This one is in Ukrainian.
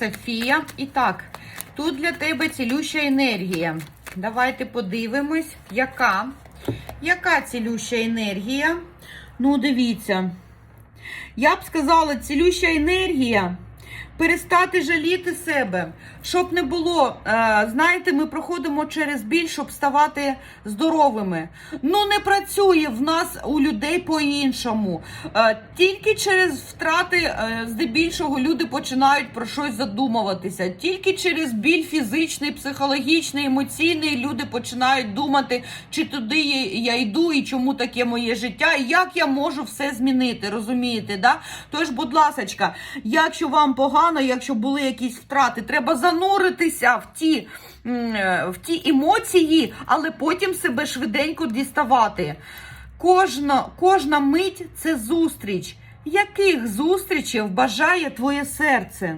Софія. І так, тут для тебе цілюща енергія. Давайте подивимось, яка. Яка цілюща енергія? Ну, дивіться. Я б сказала, цілюща енергія. Перестати жаліти себе, щоб не було. Е, знаєте, ми проходимо через біль, щоб ставати здоровими. Ну не працює в нас у людей по-іншому. Е, тільки через втрати, е, здебільшого, люди починають про щось задумуватися. Тільки через біль фізичний, психологічний, емоційний люди починають думати, чи туди я йду, і чому таке моє життя, і як я можу все змінити. Розумієте? Да? Тож, будь ласочка, якщо вам погано, якщо були якісь втрати, треба зануритися в ті, е, в ті емоції, але потім себе швиденько діставати. Кожна, кожна мить це зустріч. Яких зустрічей бажає твоє серце?